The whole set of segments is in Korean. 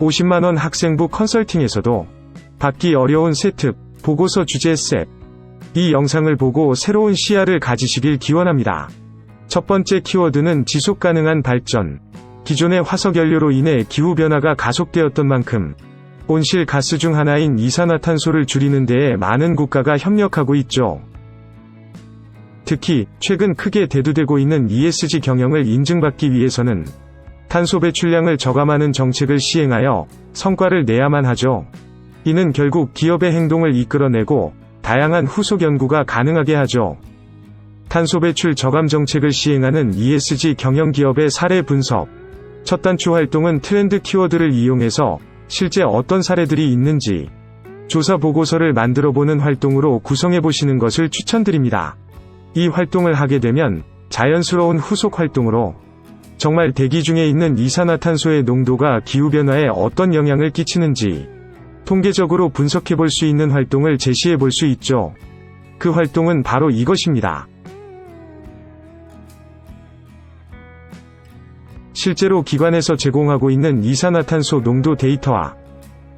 50만원 학생부 컨설팅에서도 받기 어려운 세특, 보고서 주제 셋. 이 영상을 보고 새로운 시야를 가지시길 기원합니다. 첫 번째 키워드는 지속 가능한 발전. 기존의 화석 연료로 인해 기후변화가 가속되었던 만큼 온실 가스 중 하나인 이산화탄소를 줄이는 데에 많은 국가가 협력하고 있죠. 특히 최근 크게 대두되고 있는 ESG 경영을 인증받기 위해서는 탄소 배출량을 저감하는 정책을 시행하여 성과를 내야만 하죠. 이는 결국 기업의 행동을 이끌어내고 다양한 후속 연구가 가능하게 하죠. 탄소 배출 저감 정책을 시행하는 ESG 경영 기업의 사례 분석. 첫 단추 활동은 트렌드 키워드를 이용해서 실제 어떤 사례들이 있는지 조사 보고서를 만들어 보는 활동으로 구성해 보시는 것을 추천드립니다. 이 활동을 하게 되면 자연스러운 후속 활동으로 정말 대기 중에 있는 이산화탄소의 농도가 기후변화에 어떤 영향을 끼치는지 통계적으로 분석해 볼 수 있는 활동을 제시해 볼 수 있죠. 그 활동은 바로 이것입니다. 실제로 기관에서 제공하고 있는 이산화탄소 농도 데이터와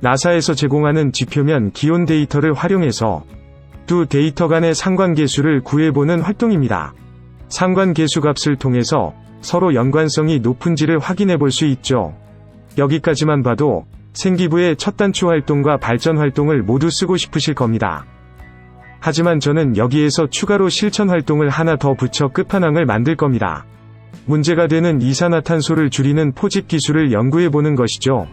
나사에서 제공하는 지표면 기온 데이터를 활용해서 두 데이터 간의 상관계수를 구해보는 활동입니다. 상관 계수 값을 통해서 서로 연관성이 높은지를 확인해 볼 수 있죠. 여기까지만 봐도 생기부의 첫 단추 활동과 발전 활동을 모두 쓰고 싶으실 겁니다. 하지만 저는 여기에서 추가로 실천 활동을 하나 더 붙여 끝판왕을 만들 겁니다. 문제가 되는 이산화탄소를 줄이는 포집 기술을 연구해 보는 것이죠.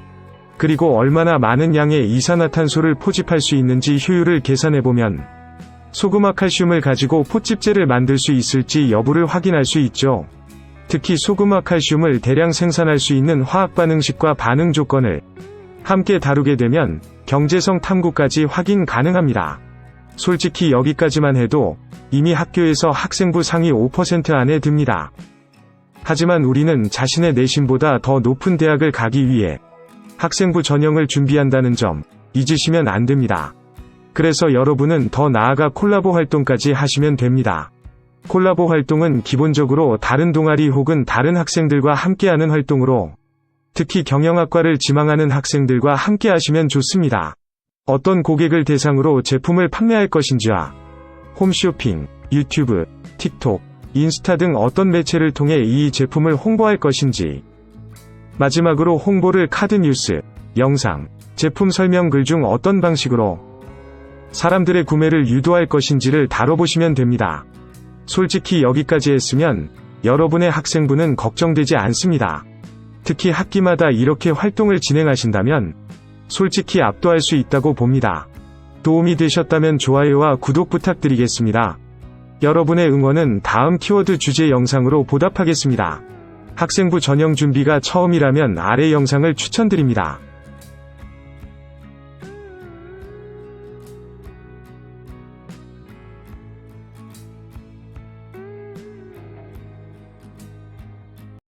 그리고 얼마나 많은 양의 이산화탄소를 포집할 수 있는지 효율을 계산해 보면 소금화 칼슘을 가지고 포집제를 만들 수 있을지 여부를 확인할 수 있죠. 특히 소금화 칼슘을 대량 생산할 수 있는 화학 반응식과 반응 조건을 함께 다루게 되면 경제성 탐구까지 확인 가능합니다. 솔직히 여기까지만 해도 이미 학교에서 학생부 상위 5% 안에 듭니다. 하지만 우리는 자신의 내신보다 더 높은 대학을 가기 위해 학생부 전형을 준비한다는 점 잊으시면 안 됩니다. 그래서 여러분은 더 나아가 콜라보 활동까지 하시면 됩니다. 콜라보 활동은 기본적으로 다른 동아리 혹은 다른 학생들과 함께하는 활동으로 특히 경영학과를 지망하는 학생들과 함께 하시면 좋습니다. 어떤 고객을 대상으로 제품을 판매할 것인지와 홈쇼핑, 유튜브, 틱톡, 인스타 등 어떤 매체를 통해 이 제품을 홍보할 것인지 마지막으로 홍보를 카드 뉴스, 영상, 제품 설명 글 중 어떤 방식으로 사람들의 구매를 유도할 것인지를 다뤄보시면 됩니다. 솔직히 여기까지 했으면 여러분의 학생부는 걱정되지 않습니다. 특히 학기마다 이렇게 활동을 진행하신다면 솔직히 압도할 수 있다고 봅니다. 도움이 되셨다면 좋아요와 구독 부탁드리겠습니다. 여러분의 응원은 다음 키워드 주제 영상으로 보답하겠습니다. 학생부 전형 준비가 처음이라면 아래 영상을 추천드립니다.